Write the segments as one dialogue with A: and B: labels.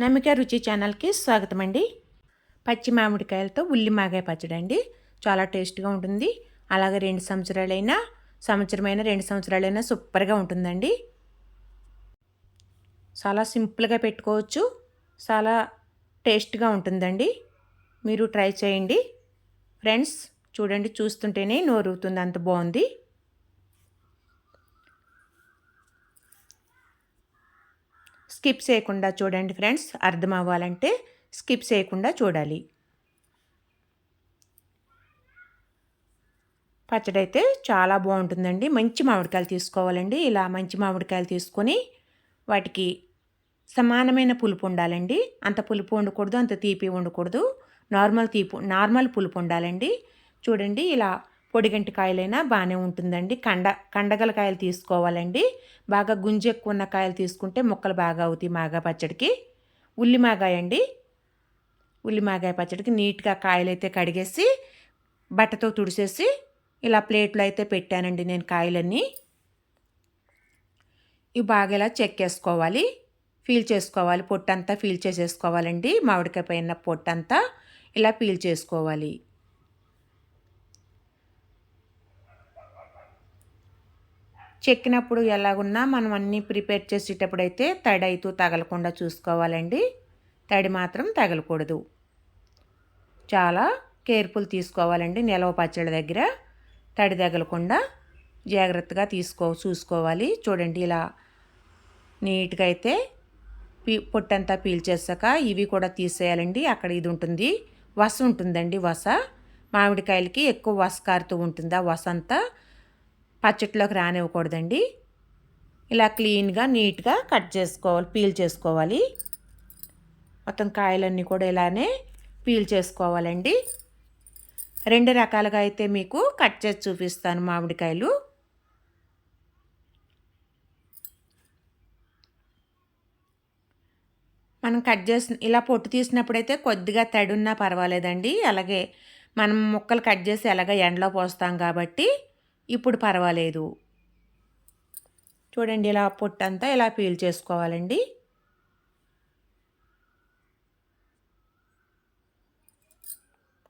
A: నమిక రుచి ఛానల్కి స్వాగతం అండి పచ్చి మామిడికాయలతో ఉల్లి మాగాయ పచ్చడి అండి. చాలా టేస్ట్గా ఉంటుంది. అలాగే రెండు సంవత్సరాలైనా సంవత్సరమైన రెండు సంవత్సరాలైనా సూపర్గా ఉంటుందండి. చాలా సింపుల్గా పెట్టుకోవచ్చు. చాలా టేస్ట్గా ఉంటుందండి. మీరు ట్రై చేయండి. ఫ్రెండ్స్ చూడండి చూస్తుంటేనే నోరుతుంది అంత బాగుంది. స్కిప్ చేయకుండా చూడండి ఫ్రెండ్స్. అర్థం అవ్వాలంటే స్కిప్ చేయకుండా చూడాలి. పచ్చడి అయితే చాలా బాగుంటుందండి. మంచి మామిడికాయలు తీసుకోవాలండి. ఇలా మంచి మామిడికాయలు తీసుకొని వాటికి సమానమైన పులుపు ఉండాలండి. అంత పులుపు ఉండకూడదు అంత తీపి ఉండకూడదు నార్మల్ తీపి నార్మల్ పులుపు ఉండాలండి. చూడండి ఇలా పొడిగంటి కాయలైనా బాగానే ఉంటుందండి. కండ కండగల కాయలు తీసుకోవాలండి. బాగా గుంజు ఎక్కువ ఉన్న కాయలు తీసుకుంటే మొక్కలు బాగా అవుతాయి మాగా పచ్చడికి. ఉల్లి మాగాయ అండి. ఉల్లి మాగాయ పచ్చడికి నీట్గా కాయలు అయితే కడిగేసి బట్టతో తుడిసేసి ఇలా ప్లేట్లో అయితే పెట్టానండి నేను కాయలన్నీ. ఇవి బాగా ఇలా చెక్కేసుకోవాలి ఫీల్ చేసుకోవాలి. పొట్టంతా ఫీల్ చేసేసుకోవాలండి. మామిడికాయ పైన పొట్టంతా ఇలా పీల్ చేసుకోవాలి. చెక్కినప్పుడు ఎలాగున్నా మనం అన్నీ ప్రిపేర్ చేసేటప్పుడు అయితే తడి అయితే తగలకుండా చూసుకోవాలండి. తడి మాత్రం తగలకూడదు. చాలా కేర్ఫుల్ తీసుకోవాలండి నిలవ పచ్చడి దగ్గర. తడి తగలకుండా జాగ్రత్తగా తీసుకో చూసుకోవాలి. చూడండి ఇలా నీట్గా అయితే పీ పొట్టంతా పీల్చేసాక ఇవి కూడా తీసేయాలండి. అక్కడ ఇది ఉంటుంది. వస ఉంటుందండి వస. మామిడికాయలకి ఎక్కువ వస కారుతూ ఉంటుంది. ఆ వస అంతా పచ్చట్లోకి రానివ్వకూడదండి. ఇలా క్లీన్గా నీట్గా కట్ చేసుకోవాలి పీల్ చేసుకోవాలి. మొత్తం కాయలన్నీ కూడా ఇలానే పీల్ చేసుకోవాలండి. రెండు రకాలుగా అయితే మీకు కట్ చేసి చూపిస్తాను మామిడికాయలు. మనం కట్ చేసి ఇలా పొట్టు తీసినప్పుడైతే కొద్దిగా తడున్నా పర్వాలేదండి. అలాగే మనం ముక్కలు కట్ చేసి ఎలాగ ఎండలో పోస్తాం కాబట్టి ఇప్పుడు పర్వాలేదు. చూడండి ఇలా పొట్టంతా ఇలా పీల్ చేసుకోవాలండి.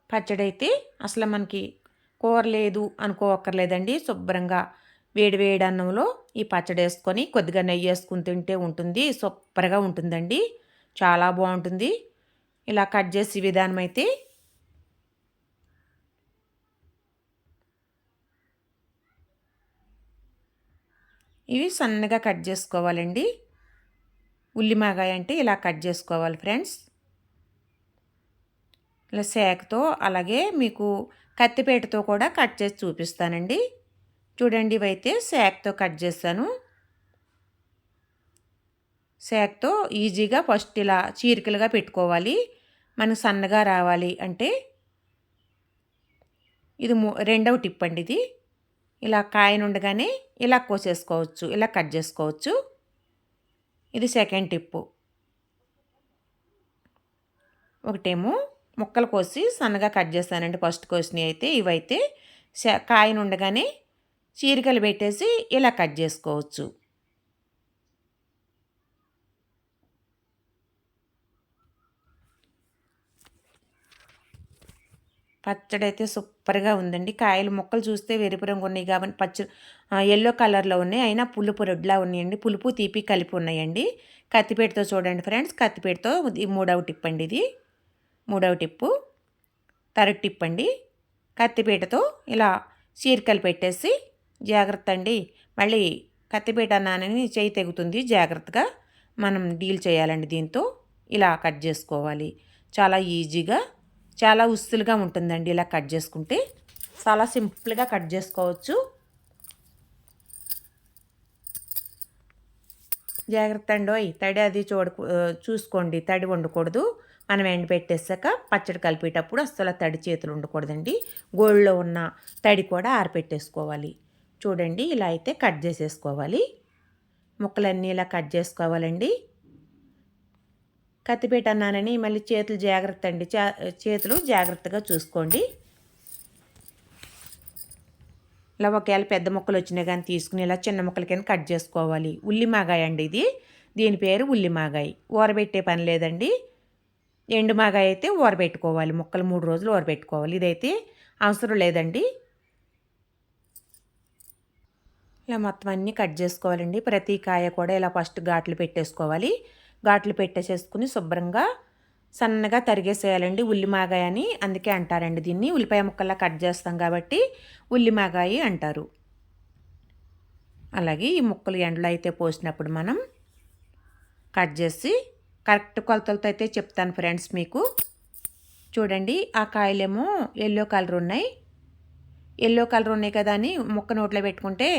A: పచ్చడి అయితే అసలు మనకి కూర లేదు అనుకోవక్కర్లేదండి శుభ్రంగా వేడి వేడి అన్నంలో ఈ పచ్చడి వేసుకొని కొద్దిగా నెయ్యి వేసుకుని తింటే ఉంటుంది. సూపర్గా ఉంటుందండి. చాలా బాగుంటుంది. ఇలా కట్ చేసే విధానం అయితే ఇవి సన్నగా కట్ చేసుకోవాలండి. ఉల్లిమాగాయ అంటే ఇలా కట్ చేసుకోవాలి ఫ్రెండ్స్. ఇలా శాఖతో అలాగే మీకు కత్తిపేటతో కూడా కట్ చేసి చూపిస్తానండి. చూడండి ఇవైతే శాఖతో కట్ చేస్తాను. శాఖతో ఈజీగా ఫస్ట్ ఇలా చీరికలుగా పెట్టుకోవాలి. మనకు సన్నగా రావాలి అంటే. ఇది రెండవ టిప్ అండి ఇది. ఇలా కాయనుండగానే ఇలా కోసేసుకోవచ్చు ఇలా కట్ చేసుకోవచ్చు. ఇది సెకండ్ టిప్పు. ఒకటేమో ముక్కలు కోసి సన్నగా కట్ చేస్తానండి. ఫస్ట్ కోసినవి అయితే ఇవైతే కాయనుండగానే చీరికలు పెట్టేసి ఇలా కట్ చేసుకోవచ్చు. పచ్చడి అయితే సూపర్గా ఉందండి. కాయలు మొక్కలు చూస్తే వెరుపు రంగు ఉన్నాయి కాబట్టి పచ్చ ఎల్లో కలర్లో ఉన్నాయి. అయినా పులుపు రెడ్లా ఉన్నాయండి. పులుపు తీపి కలిపి ఉన్నాయండి. కత్తిపేటతో చూడండి ఫ్రెండ్స్. కత్తిపేటతో మూడవ టిప్ అండి ఇది. మూడవ టిప్పు. థర్డ్ టిప్ అండి కత్తిపేటతో ఇలా చీరికలు పెట్టేసి జాగ్రత్త అండి. మళ్ళీ కత్తిపేట నానని చేయి తెగుతుంది. జాగ్రత్తగా మనం డీల్ చేయాలండి దీంతో. ఇలా కట్ చేసుకోవాలి. చాలా ఈజీగా చాలా ఉస్తులుగా ఉంటుందండి ఇలా కట్ చేసుకుంటే. చాలా సింపుల్గా కట్ చేసుకోవచ్చు. జాగ్రత్త అండి తడి అది చూడ చూసుకోండి తడి వండకూడదు. మనం ఎండ పెట్టేసాక పచ్చడి కలిపేటప్పుడు అసలు తడి చేతులు ఉండకూడదండి. గోళ్ళలో ఉన్న తడి కూడా ఆరిపెట్టేసుకోవాలి. చూడండి ఇలా అయితే కట్ చేసేసుకోవాలి. ముక్కలన్నీ ఇలా కట్ చేసుకోవాలండి. కత్తిపీట అన్నానని మళ్ళీ చేతులు జాగ్రత్త అండి. చేతులు జాగ్రత్తగా చూసుకోండి. ఇలా ఒకవేళ పెద్ద ముక్కలు వచ్చినా కానీ తీసుకుని ఇలా చిన్న మొక్కల కింద కట్ చేసుకోవాలి. ఉల్లిమాగాయ అండి ఇది. దీని పేరు ఉల్లిమాగాయ ఊరబెట్టే పని లేదండి. ఎండుమాగాయ అయితే ఊరబెట్టుకోవాలి. ముక్కలు మూడు రోజులు ఊరబెట్టుకోవాలి. ఇదైతే అవసరం లేదండి. ఇలా మొత్తం అన్నీ కట్ చేసుకోవాలండి. ప్రతి కాయ కూడా ఇలా ఫస్ట్ ఘాట్లు పెట్టేసుకోవాలి. ఘాట్లు పెట్టేసేసుకుని శుభ్రంగా సన్నగా తరిగేసేయాలండి ఉల్లిమాగాయ అని అందుకే అంటారండి దీన్ని. ఉల్లిపాయ ముక్కల్లా కట్ చేస్తాం కాబట్టి ఉల్లిమాగాయి అంటారు. అలాగే ఈ ముక్కలు ఎండలో అయితే పోసినప్పుడు మనం కట్ చేసి కరెక్ట్ కొలతలతో అయితే చెప్తాను ఫ్రెండ్స్ మీకు. చూడండి ఆ కాయలేమో ఎల్లో కలర్ ఉన్నాయి. ఎల్లో కలర్ ఉన్నాయి కదా అని ముక్క నోట్లో పెట్టుకుంటే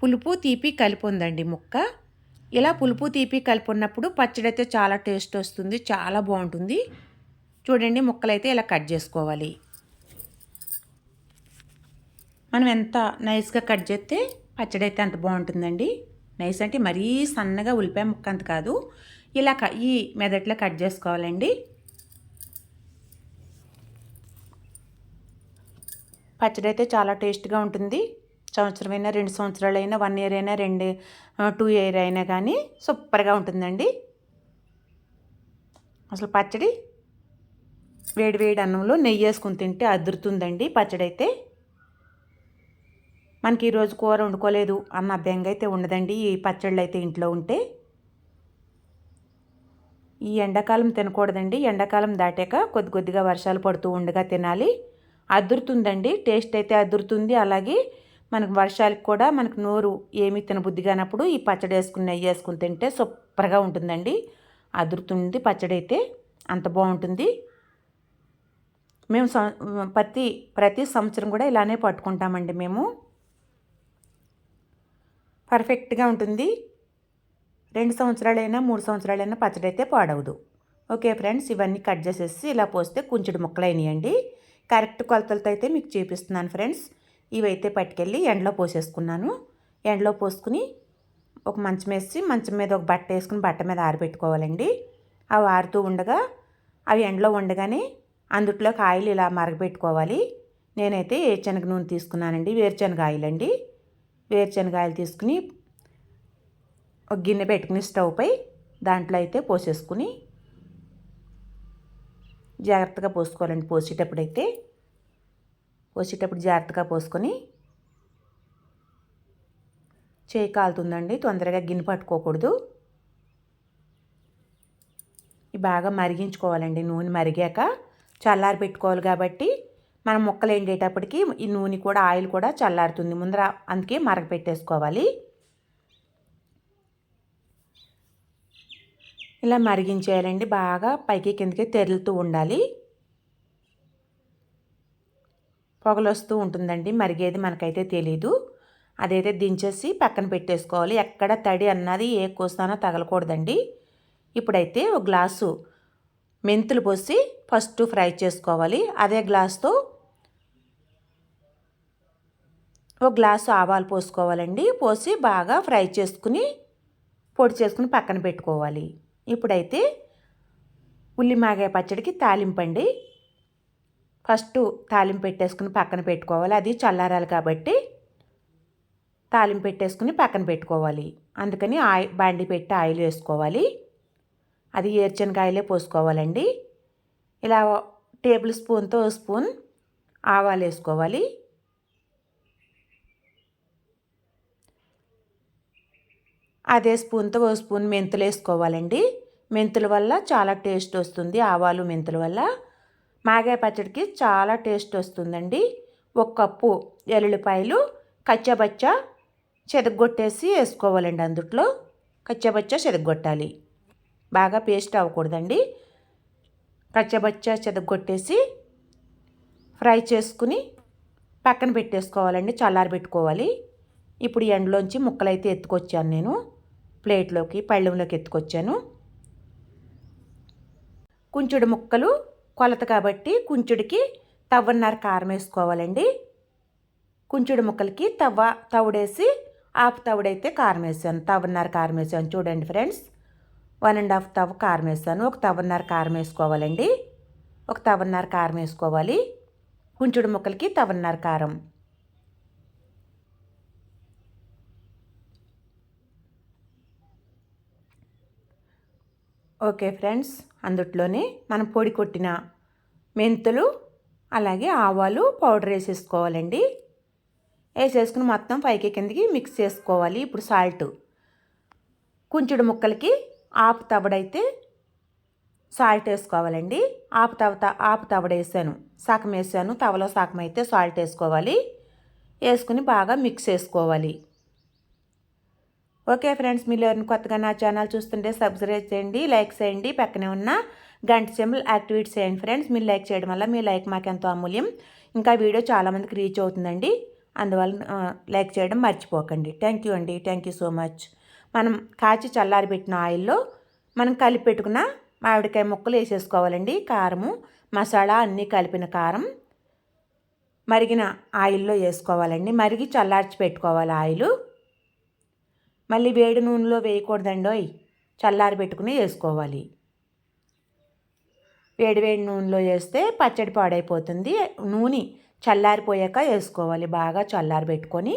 A: పులుపు తీపి కలిపి ఉందండి ముక్క. ఇలా పులుపు తీపి కలిపి ఉన్నప్పుడు పచ్చడి అయితే చాలా టేస్ట్ వస్తుంది చాలా బాగుంటుంది. చూడండి ముక్కలు అయితే ఇలా కట్ చేసుకోవాలి. మనం ఎంత నైస్గా కట్ చేస్తే పచ్చడి అయితే అంత బాగుంటుందండి. నైస్ అంటే మరీ సన్నగా ఉల్లిపాయ ముక్క అంత కాదు. ఇలా ఈ మెదట్లో కట్ చేసుకోవాలండి. పచ్చడి అయితే చాలా టేస్ట్గా ఉంటుంది. సంవత్సరమైనా రెండు సంవత్సరాలైనా వన్ ఇయర్ అయినా రెండు టూ ఇయర్ అయినా కానీ సూపర్గా ఉంటుందండి. అసలు పచ్చడి వేడి వేడి అన్నంలో నెయ్యి వేసుకుని తింటే అదురుతుందండి పచ్చడి అయితే మనకి ఈరోజు కూర వండుకోలేదు అన్న బెంగ అయితే ఉండదండి ఈ పచ్చళ్ళు అయితే ఇంట్లో ఉంటే. ఈ ఎండాకాలం తినకూడదండి. ఎండాకాలం దాటాక కొద్ది కొద్దిగా వర్షాలు పడుతూ ఉండగా తినాలి. అదురుతుందండి టేస్ట్ అయితే అదురుతుంది. అలాగే మనకు వర్షాలకు కూడా మనకు నోరు ఏమీ తినబుద్ధి కానప్పుడు ఈ పచ్చడి వేసుకుని నెయ్యి వేసుకుని తింటే సూపర్గా ఉంటుందండి. అదురుతుంది పచ్చడి అయితే అంత బాగుంటుంది. మేము ప్రతి ప్రతి సంవత్సరం కూడా ఇలానే పట్టుకుంటామండి మేము. పర్ఫెక్ట్గా ఉంటుంది. రెండు సంవత్సరాలైనా మూడు సంవత్సరాలైనా పచ్చడి అయితే పాడవదు. ఓకే ఫ్రెండ్స్ ఇవన్నీ కట్ చేసేసి ఇలా పోస్తే కొంచెం ముక్కలు అయినాయండి కరెక్ట్ కొలతలతో అయితే మీకు చూపిస్తున్నాను ఫ్రెండ్స్. ఇవైతే పట్టుకెళ్ళి ఎండలో పోసేసుకున్నాను. ఎండలో పోసుకుని ఒక మంచం వేసి మంచం మీద ఒక బట్ట వేసుకుని బట్ట మీద ఆరబెట్టుకోవాలండి. అవి ఆరుతూ ఉండగా అవి ఎండలో ఉండగానే అందుట్లోకి ఆయిల్ ఇలా మరగబెట్టుకోవాలి నేనైతే వేరుశనగ నూనె తీసుకున్నానండి. వేరుశనగ ఆయిల్ అండి. వేరుశనగ ఆయిల్ తీసుకుని ఒక గిన్నె పెట్టుకుని స్టవ్ పై దాంట్లో అయితే పోసేసుకుని జాగ్రత్తగా పోసుకోవాలండి. పోసేటప్పుడు అయితే పోసేటప్పుడు జాగ్రత్తగా పోసుకొని చేయి కాలుతుందండి తొందరగా గిన్నె పట్టుకోకూడదు. బాగా మరిగించుకోవాలండి నూనె మరిగాక చల్లారి పెట్టుకోవాలి కాబట్టి మనం ముక్కలు ఎండేటప్పటికి ఈ నూనె కూడా ఆయిల్ కూడా చల్లారుతుంది ముందర అందుకే మరగపెట్టేసుకోవాలి ఇలా మరిగించేయాలండి బాగా పైకి కిందకి తెరులుతూ ఉండాలి. పొగలు వస్తూ ఉంటుందండి. మరిగేది మనకైతే తెలీదు. అదైతే దించేసి పక్కన పెట్టేసుకోవాలి. ఎక్కడ తడి అన్నది ఏ కోస్తానో తగలకూడదండి. ఇప్పుడైతే ఒక గ్లాసు మెంతులు పోసి ఫస్ట్ ఫ్రై చేసుకోవాలి. అదే గ్లాస్తో ఒక గ్లాసు ఆవాలు పోసుకోవాలండి. పోసి బాగా ఫ్రై చేసుకుని పొడి చేసుకుని పక్కన పెట్టుకోవాలి. ఇప్పుడైతే ఉల్లిమాగాయ పచ్చడికి తాలింపండి. ఫస్ట్ తాలింపు పెట్టేసుకుని పక్కన పెట్టుకోవాలి. అది చల్లారాలి కాబట్టి తాలింపు పెట్టేసుకుని పక్కన పెట్టుకోవాలి. అందుకని ఆయి బండి పెట్టి ఆయిల్ వేసుకోవాలి. అది ఏర్చనకాయలే పోసుకోవాలండి. ఇలా టేబుల్ స్పూన్తో స్పూన్ ఆవాలు వేసుకోవాలి. అదే స్పూన్తో ఓ స్పూన్ మెంతులు వేసుకోవాలండి. మెంతుల వల్ల చాలా టేస్ట్ వస్తుంది. ఆవాలు మెంతుల వల్ల మాగాయ పచ్చడికి చాలా టేస్ట్ వస్తుందండి. ఒక కప్పు ఎల్లుల్లిపాయలు కచ్చబచ్చ చెదగొట్టేసి వేసుకోవాలండి అందుట్లో. కచ్చబచ్చ చెదగొట్టాలి. బాగా పేస్ట్ అవ్వకూడదండి. కచ్చబచ్చ చెదగొట్టేసి ఫ్రై చేసుకుని పక్కన పెట్టేసుకోవాలండి చల్లారి పెట్టుకోవాలి. ఇప్పుడు ఎండలోంచి ముక్కలైతే ఎత్తుకొచ్చాను నేను. ప్లేట్లోకి పళ్ళెంలోకి ఎత్తుకొచ్చాను. కుంచుడు ముక్కలు కొలత కాబట్టి కుంచుడికి తవ్వన్నర కారం వేసుకోవాలండి. కుంచుడు ముక్కలకి తవ్వ తవుడేసి హాఫ్ తవుడైతే కారం వేసాను. తవ్వన్నర కారం వేసాను. చూడండి ఫ్రెండ్స్ వన్ అండ్ హాఫ్ తవ్వ కారం వేసాను. ఒక తవ్వన్నర కారం వేసుకోవాలండి. ఒక తవ్వన్నర కారం వేసుకోవాలి. కుంచుడు ముక్కలకి తవ్వన్నర కారం ఓకే ఫ్రెండ్స్ అందుట్లోనే మనం పొడి కొట్టిన మెంతులు అలాగే ఆవాలు పౌడర్ వేసేసుకోవాలండి. వేసేసుకుని మొత్తం పైకి కిందకి మిక్స్ చేసుకోవాలి. ఇప్పుడు సాల్ట్. కుంచుడు ముక్కలకి ఆపు తవడైతే సాల్ట్ వేసుకోవాలండి. ఆపు తవ ఆపు తవడ వేసాను. సగం వేసాను. తవలో సగం అయితే సాల్ట్ వేసుకోవాలి. వేసుకుని బాగా మిక్స్ చేసుకోవాలి. ఓకే ఫ్రెండ్స్ మీరు ఎవరిని కొత్తగా నా ఛానల్ చూస్తుంటే సబ్స్క్రైబ్ చేయండి లైక్ చేయండి. పక్కనే ఉన్న గంట సింబల్ యాక్టివేట్ చేయండి ఫ్రెండ్స్. మీరు లైక్ చేయడం వల్ల మీ లైక్ మాకు ఎంతో అమూల్యం. ఇంకా వీడియో చాలామందికి రీచ్ అవుతుందండి. అందువల్ల లైక్ చేయడం మర్చిపోకండి. థ్యాంక్ యూ అండి. Thank you so much. మనం కాచి చల్లారి పెట్టిన ఆయిల్లో మనం కలిపి పెట్టుకున్న మామిడికాయ ముక్కలు వేసేసుకోవాలండి. కారము మసాలా అన్నీ కలిపిన కారం మరిగిన ఆయిల్లో వేసుకోవాలండి. మరిగి చల్లార్చి పెట్టుకోవాలి ఆయిల్. మళ్ళీ వేడి నూనెలో వేయకూడదండి చల్లారి పెట్టుకుని వేసుకోవాలి. వేడి వేడి నూనెలో వేస్తే పచ్చడి పాడైపోతుంది. నూనె చల్లారిపోయాక వేసుకోవాలి బాగా చల్లారి పెట్టుకొని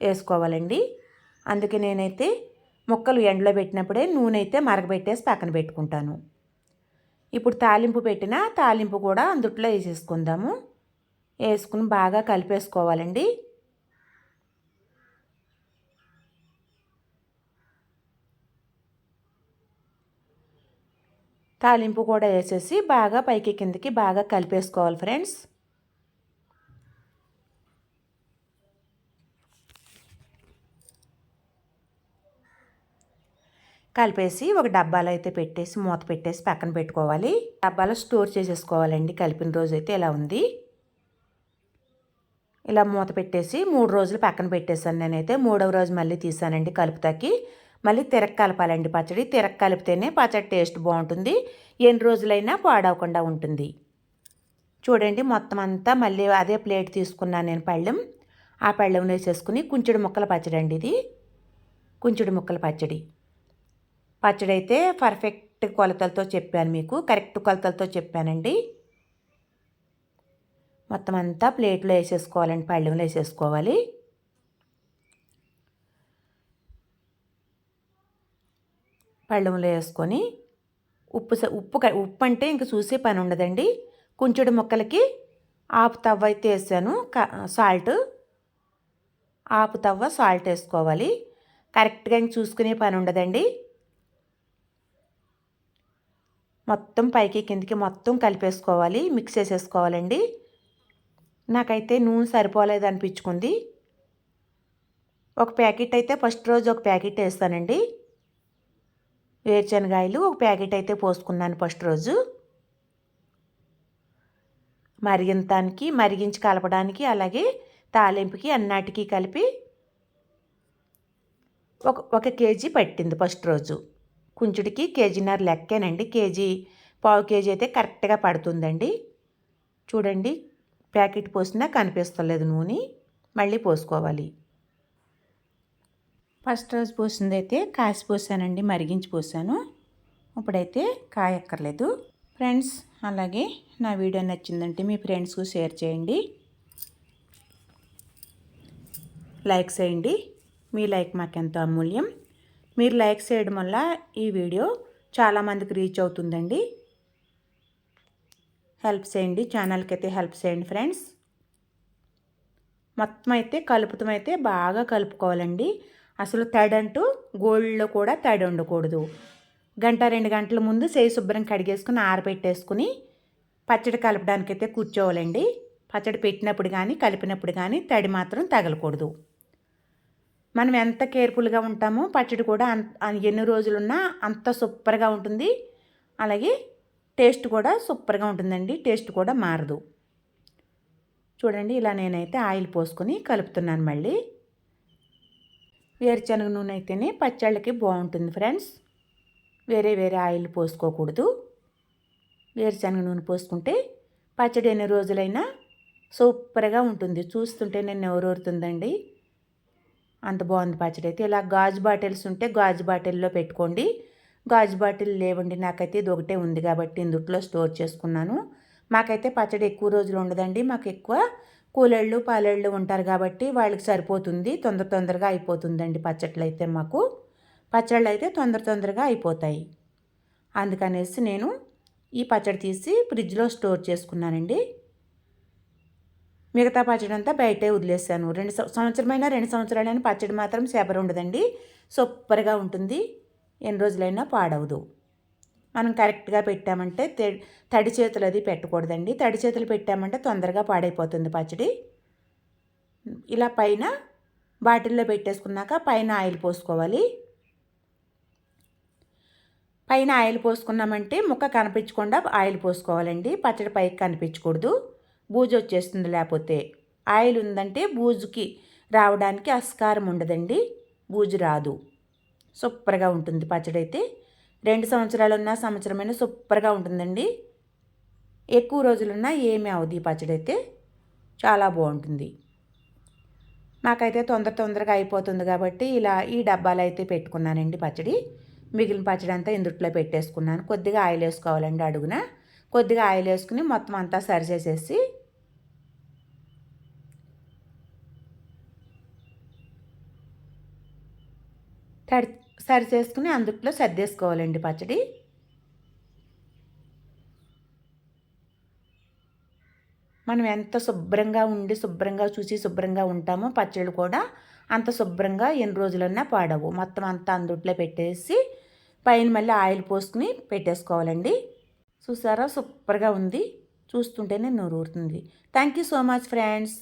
A: వేసుకోవాలండి. అందుకే నేనైతే ముక్కలు ఎండలో పెట్టినప్పుడే నూనె అయితే మరగబెట్టేసి పక్కన పెట్టుకుంటాను. ఇప్పుడు తాలింపు పెట్టిన తాలింపు కూడా అందుట్లో వేసేసుకుందాము. వేసుకుని బాగా కలిపేసుకోవాలండి. తాలింపు కూడా వేసేసి బాగా పైకి కిందకి బాగా కలిపేసుకోవాలి ఫ్రెండ్స్. కలిపేసి ఒక డబ్బాలో అయితే పెట్టేసి మూత పెట్టేసి పక్కన పెట్టుకోవాలి. డబ్బాలో స్టోర్ చేసేసుకోవాలండి. కలిపిన రోజు అయితే ఇలా ఉంది. ఇలా మూత పెట్టేసి మూడు రోజులు పక్కన పెట్టేశాను నేనైతే. మూడవ రోజు మళ్ళీ తీసానండి కలుపుతాకి. మళ్ళీ తిరక్ కలపాలండి పచ్చడి. తిరక్ కలిపితేనే పచ్చడి టేస్ట్ బాగుంటుంది. ఎన్ని రోజులైనా పాడవకుండా ఉంటుంది. చూడండి మొత్తం అంతా మళ్ళీ అదే ప్లేట్ తీసుకున్నాను నేను పళ్ళెం. ఆ పళ్ళెం వేసేసుకుని కుంచుడు ముక్కల పచ్చడి అండి ఇది. కుంచెడు ముక్కల పచ్చడి. పచ్చడి అయితే పర్ఫెక్ట్ కొలతలతో చెప్పాను మీకు. కరెక్ట్ కొలతలతో చెప్పానండి. మొత్తం అంతా ప్లేట్లో వేసేసుకోవాలండి పళ్ళెంలో వేసేసుకోవాలి. పళ్ళెంలో వేసుకొని ఉప్పు ఉప్పు ఉప్పు అంటే ఇంక చూసే పని ఉండదండి. కుంచుడు ముక్కలకి ఆపు తవ్వ అయితే వేసాను. సాల్ట్ ఆపు తవ్వ సాల్ట్ వేసుకోవాలి. కరెక్ట్గా ఇంక చూసుకునే పని ఉండదండి. మొత్తం పైకి కిందికి మొత్తం కలిపేసుకోవాలి. మిక్స్ చేసేసుకోవాలండి. నాకైతే నూనె సరిపోలేదు అనిపించుకుంది. ఒక ప్యాకెట్ అయితే ఫస్ట్ రోజు ఒక ప్యాకెట్ వేస్తానండి. వేరుశనగాయలు ఒక ప్యాకెట్ అయితే పోసుకున్నాను ఫస్ట్ రోజు. మరిగింతానికి మరిగించి కలపడానికి అలాగే తాలింపుకి అన్నాటికి కలిపి ఒక ఒక కేజీ పట్టింది ఫస్ట్ రోజు. కుంచుడికి కేజీన్నర లెక్కేనండి. కేజీ పావు కేజీ అయితే కరెక్ట్గా పడుతుందండి. చూడండి ప్యాకెట్ పోసినా కనిపిస్తలేదు నూనె. మళ్ళీ పోసుకోవాలి. ఫస్ట్ రోజు పోసింది అయితే కాసి పోసానండి మరిగించి పోసాను. ఇప్పుడైతే కాయక్కర్లేదు ఫ్రెండ్స్ అలాగే నా వీడియో నచ్చిందంటే మీ ఫ్రెండ్స్కు షేర్ చేయండి. లైక్ చేయండి. మీ లైక్ మాకెంతో అమూల్యం. మీరు లైక్ చేయడం వల్ల ఈ వీడియో చాలామందికి రీచ్ అవుతుందండి. హెల్ప్ చేయండి. ఛానల్కి అయితే హెల్ప్ చేయండి ఫ్రెండ్స్. మొత్తం అయితే కలుపుతం అయితే బాగా కలుపుకోవాలండి. అసలు తడంటూ గోల్డ్లో కూడా తడి ఉండకూడదు. గంట రెండు గంటల ముందు చేయి శుభ్రం కడిగేసుకుని ఆరబెట్టేసుకుని పచ్చడి కలపడానికైతే కూర్చోవాలండి. పచ్చడి పెట్టినప్పుడు కానీ కలిపినప్పుడు కానీ తడి మాత్రం తగలకూడదు. మనం ఎంత కేర్ఫుల్గా ఉంటామో పచ్చడి కూడా ఎన్ని రోజులున్నా అంత సూపర్గా ఉంటుంది. అలాగే టేస్ట్ కూడా సూపర్గా ఉంటుందండి. టేస్ట్ కూడా మారదు. చూడండి ఇలా నేనైతే ఆయిల్ పోసుకొని కలుపుతున్నాను మళ్ళీ. వేరుశనగ నూనె అయితేనే పచ్చళ్ళకి బాగుంటుంది ఫ్రెండ్స్. వేరే వేరే ఆయిల్ పోసుకోకూడదు. వేరుశనగ నూనె పోసుకుంటే పచ్చడి ఎన్ని రోజులైనా సూపర్గా ఉంటుంది. చూస్తుంటే నేను ఎవరూరుతుందండి అంత బాగుంది పచ్చడి అయితే ఇలా గాజు బాటిల్స్ ఉంటే గాజు బాటిల్లో పెట్టుకోండి. గాజు బాటిల్ లేవండి నాకైతే ఇది ఒకటే ఉంది కాబట్టి ఇందుట్లో స్టోర్ చేసుకున్నాను. మాకైతే పచ్చడి ఎక్కువ రోజులు ఉండదండి. మాకు ఎక్కువ కూలళ్ళు పాలళ్ళు ఉంటారు కాబట్టి వాళ్ళకి సరిపోతుంది. తొందర తొందరగా అయిపోతుందండి పచ్చట్లు అయితే మాకు. పచ్చళ్ళు అయితే తొందర తొందరగా అయిపోతాయి. అందుకనేసి నేను ఈ పచ్చడి తీసి ఫ్రిడ్జ్లో స్టోర్ చేసుకున్నానండి. మిగతా పచ్చడి అంతా బయటే వదిలేసాను. రెండు సంవత్సరమైనా రెండు సంవత్సరాలైనా పచ్చడి మాత్రం సేపర్ ఉండదండి సూపర్గా ఉంటుంది. ఎన్ని రోజులైనా పాడవదు. మనం కరెక్ట్గా పెట్టామంటే తడి చేతులు అది పెట్టకూడదండి. తడి చేతులు పెట్టామంటే తొందరగా పాడైపోతుంది పచ్చడి. ఇలా పైన బాటిల్లో పెట్టేసుకున్నాక పైన ఆయిల్ పోసుకోవాలి. పైన ఆయిల్ పోసుకున్నామంటే ముక్క కనిపించకుండా ఆయిల్ పోసుకోవాలండి. పచ్చడి పైకి కనిపించకూడదు. బూజు వచ్చేస్తుంది లేకపోతే. ఆయిల్ ఉందంటే బూజుకి రావడానికి అస్కారం ఉండదండి. బూజు రాదు. సూపర్గా ఉంటుంది పచ్చడి అయితే రెండు సంవత్సరాలు ఉన్న సంవత్సరమైన సూపర్గా ఉంటుందండి. ఎక్కువ రోజులున్నా ఏమి అవదు ఈ పచ్చడి అయితే చాలా బాగుంటుంది. నాకైతే తొందర తొందరగా అయిపోతుంది కాబట్టి ఇలా ఈ డబ్బాలు అయితే పెట్టుకున్నానండి పచ్చడి. మిగిలిన పచ్చడి అంతా ఇందుట్లో పెట్టేసుకున్నాను. కొద్దిగా ఆయిల్ వేసుకోవాలండి అడుగున. కొద్దిగా ఆయిల్ వేసుకుని మొత్తం అంతా సరి చేసేసి తడి సరి చేసుకుని అందుట్లో సర్దేసుకోవాలండి పచ్చడి. మనం ఎంత శుభ్రంగా ఉండి శుభ్రంగా చూసి శుభ్రంగా ఉంటామో పచ్చళ్ళు కూడా అంత శుభ్రంగా ఎన్ని రోజులన్నా పాడవు. మొత్తం అంతా అందుట్లో పెట్టేసి పైన మళ్ళీ ఆయిల్ పోసుకుని పెట్టేసుకోవాలండి. చూసారా? సూపర్గా ఉంది. చూస్తుంటేనే నూరుతుంది ఊరుతుంది. Thank you so much friends.